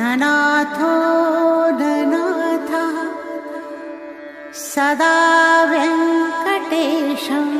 ननाथो ननाथः सदा व्यङ्कटेशं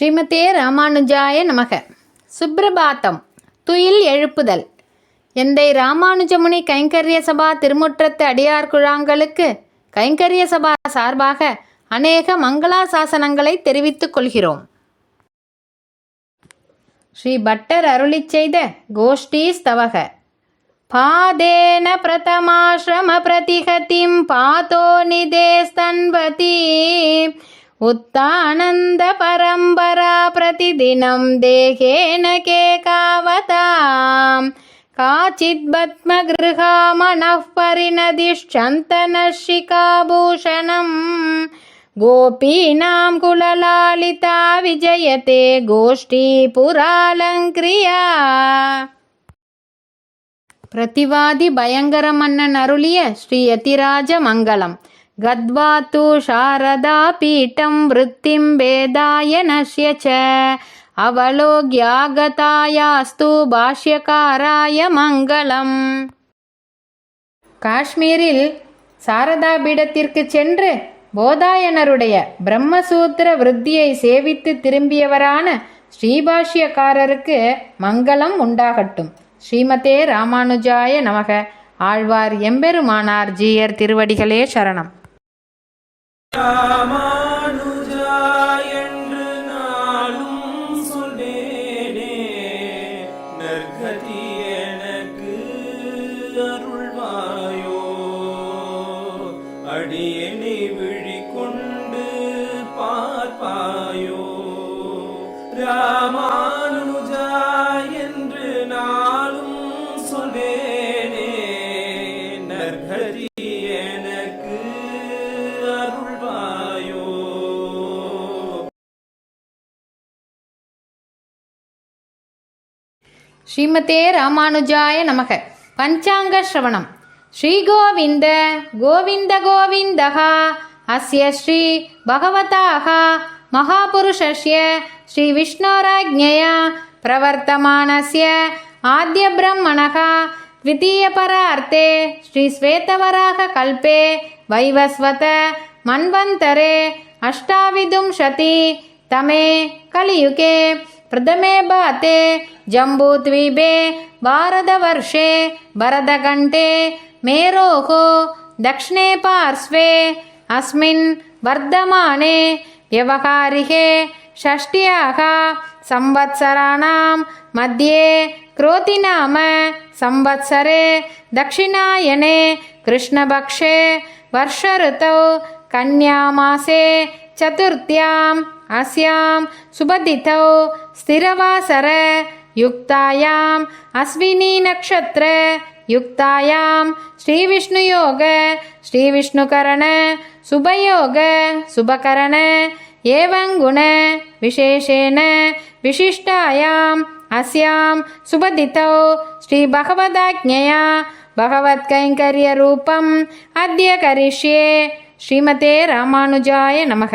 ஸ்ரீமதே ராமானுஜாய நமக. சுப்பிரபாத்தம் துயில் எழுப்புதல். எந்தை ராமானுஜமுனி கைங்கரிய சபா திருமுற்றத்து அடியார் குழாங்களுக்கு கைங்கரிய சபா சார்பாக அநேக மங்களாசாசனங்களை தெரிவித்துக் கொள்கிறோம். ஸ்ரீ பட்டர் அருளி செய்த கோஷ்டி ஸ்தவக. பாதேன பிரதமாசிரம பிரதிகதிம் பாதோ நிதேஸ்தன்வதி उत्तानन्दपरम्परा प्रतिदिनं देहेन के कावता काचिद्बद्मगृहामनः परिणदीश्चन्तनशिकाभूषणं गोपीनां कुललालिता विजयते गोष्ठी पुरालङ्क्रिया। प्रतिवादिभयङ्करमन्ननरुलिय श्रीयतिराजमङ्गलम् गत्वा तु சாரதா பீட்டம் वेदाय नश्य நஷ்ய ச அவலோக்யாகதாயாஸ்து பாஷ்யகாராய மங்களம் காஷ்மீரில் சாரதா பீடத்திற்கு சென்று போதாயனருடைய பிரம்மசூத்திர விருத்தியை சேவித்து திரும்பியவரான ஸ்ரீபாஷ்யக்காரருக்கு மங்களம் உண்டாகட்டும். ஸ்ரீமதே ராமானுஜாய நமக. ஆழ்வார் எம்பெருமானார் ஜீயர் திருவடிகளே சரணம். Come on. ஸ்ரீமதே ராமானுஜாய நமக பஞ்சாங்க ஸ்ரவணம் ஸ்ரீகோவிந்த கோவிந்த கோவிந்தः அஸ்ய ஸ்ரீ பகவதாः மகாபுருஷஸ்ய ஸ்ரீ விஷ்ணோராஜ்ஞயா பிரவர்த்தமானஸ்ய ஆத்ய பிரம்மணः द्वितीयपरार्थे श्रीश्वेतवराहकल्पे वैवस्वत मन्वन्तरे अष्टाविंशति तमे कलियुगे प्रथमे भाते जम्बूद्वीपे भारतवर्षे भरतघण्टे मेरोः दक्षिणे पार्श्वे अस्मिन् वर्धमाने व्यवहारिके षष्ट्याः संवत्सराणां मध्ये क्रोतिनाम संवत्सरे दक्षिणायने कृष्णपक्षे वर्षऋतौ कन्यामासे चतुर्थ्याम् अस्यां सुबदितौ स्थिरवासर युक्तायाम् अश्विनी नक्षत्र युक्तायां श्रीविष्णुयोग श्रीविष्णुकरण सुभयोग सुभकरण एवं गुण विशेषेण विशिष्टायाम् अस्यां सुबदितौ श्रीभगवदाज्ञया भगवत्कैङ्कर्यरूपम् अद्य करिष्ये श्रीमते रामानुजाय नमः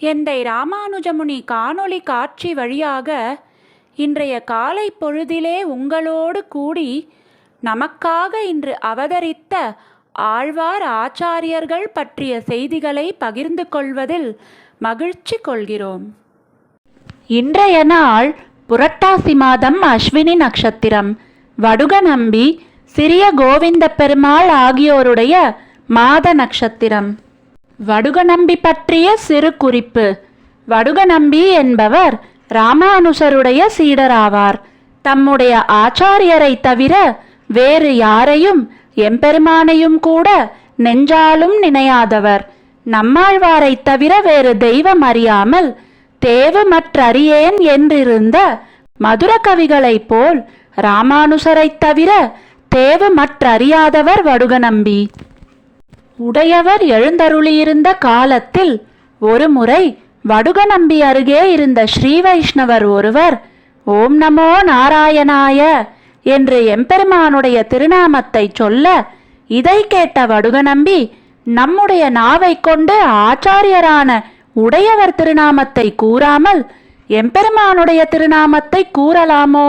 எந்தை ராமானுஜமுனி காணொளி காட்சி வழியாக இன்றைய காலை பொழுதிலே உங்களோடு கூடி நமக்காக இன்று அவதரித்த ஆழ்வார் ஆச்சாரியர்கள் பற்றிய செய்திகளை பகிர்ந்து கொள்வதில் மகிழ்ச்சி கொள்கிறோம். இன்றைய நாள் புரட்டாசி மாதம் அஸ்வினி நட்சத்திரம். வடுக நம்பி சிறிய கோவிந்த பெருமாள் ஆகியோருடைய மாத நட்சத்திரம். வடுகநம்பி பற்றிய சிறு குறிப்பு. வடுகநம்பி என்பவர் ராமானுசருடைய சீடராவார். தம்முடைய ஆச்சாரியரை தவிர வேறு யாரையும் எம்பெருமானையும் கூட நெஞ்சாலும் நினையாதவர். நம்மாழ்வாரைத் தவிர வேறு தெய்வம் அறியாமல் தேவு மற்றறியேன் என்றிருந்த மதுர கவிகளைப் போல் ராமானுசரைத் தவிர தேவமற்றறியாதவர் வடுகநம்பி. உடையவர் எழுந்தருளியிருந்த காலத்தில் ஒருமுறை வடுகநம்பி அருகே இருந்த ஸ்ரீ வைஷ்ணவர் ஒருவர் ஓம் நமோ நாராயணாய என்று எம்பெருமானுடைய திருநாமத்தை சொல்ல இதை கேட்ட வடுகநம்பி நம்முடைய நாவை கொண்டு ஆச்சாரியரான உடையவர் திருநாமத்தை கூறாமல் எம்பெருமானுடைய திருநாமத்தை கூறலாமோ?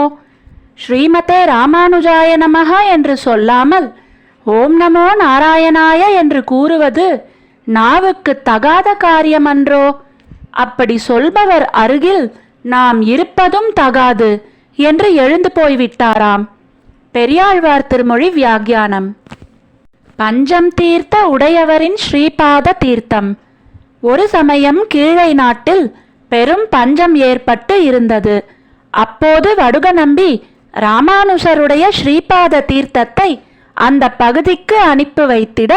ஸ்ரீமதே ராமானுஜாய நமகா என்று சொல்லாமல் ஓம் நமோ நாராயணாய என்று கூறுவது நாவுக்கு தகாத காரியமன்றோ? அப்படி சொல்பவர் அருகில் நாம் இருப்பதும் தகாது என்று எழுந்து போய்விட்டாராம். பெரியாழ்வார் திருமொழி வியாக்கியானம். பஞ்சம் தீர்த்த உடையவரின் ஸ்ரீபாத தீர்த்தம். ஒரு சமயம் கீழை நாட்டில் பெரும் பஞ்சம் ஏற்பட்டு இருந்தது. அப்போது வடுக நம்பி ராமானுஷருடைய ஸ்ரீபாத தீர்த்தத்தை அந்த பகுதிக்கு அனுப்பி வைத்திட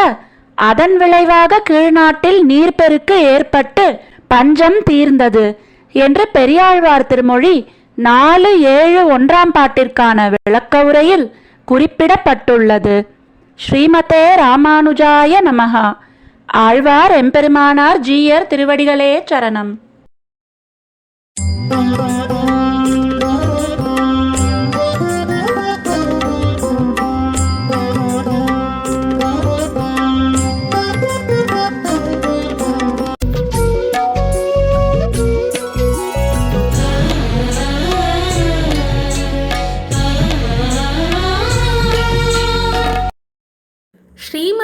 அதன் விளைவாக கீழ்நாட்டில் நீர்ப்பெருக்கு ஏற்பட்டு பஞ்சம் தீர்ந்தது என்று பெரியாழ்வார் திருமொழி நாலு ஏழு ஒன்றாம் பாட்டிற்கான விளக்க உரையில் குறிப்பிடப்பட்டுள்ளது. ஸ்ரீமதே ராமானுஜாய நமகா ஆழ்வார் எம்பெருமானார் ஜீயர் திருவடிகளே சரணம்.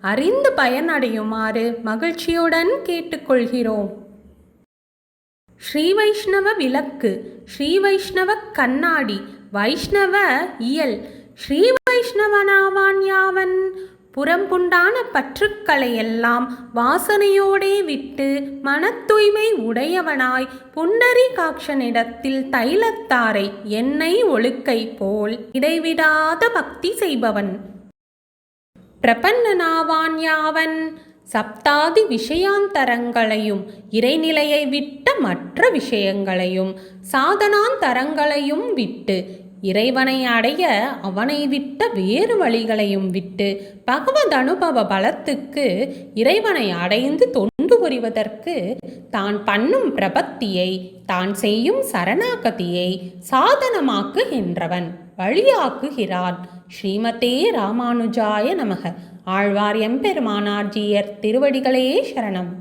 அறிந்து பயனடையுமாறு மகிழ்ச்சியுடன் கேட்டுக்கொள்கிறோம். ஸ்ரீ வைஷ்ணவ விளக்கு ஸ்ரீ வைஷ்ணவ கண்ணாடி வைஷ்ணவ இயல் ஸ்ரீ வைஷ்ணவனாவான் யாவன் புறம்புண்டான பற்றுக்களை எல்லாம் வாசனையோடே விட்டு மனத்தூய்மை உடையவனாய் புண்டரி காட்சனிடத்தில் தைலத்தாரை எண்ணெய் ஒழுக்கை போல் இடைவிடாத பக்தி செய்பவன். பிரபன்னனாவான் யாவன் சப்தாதி விஷயாந்தரங்களையும் இறைநிலையை விட்ட மற்ற விஷயங்களையும் சாதனாந்தரங்களையும் விட்டு இறைவனை அடைய அவனை விட்ட வேறு வழிகளையும் விட்டு பகவத் அனுபவ பலத்துக்கு இறைவனை அடைந்து தொண்டு புரிவதற்கு தான் பண்ணும் பிரபத்தியை தான் செய்யும் சரணாகதியை சாதனமாக்குகின்றவன். வழியாக்குகிறான் ஸ்ரீமதே ராமானுஜாய நமக. ஆழ்வார் எம்பெருமானார் ஜீயர் திருவடிகளே சரணம்.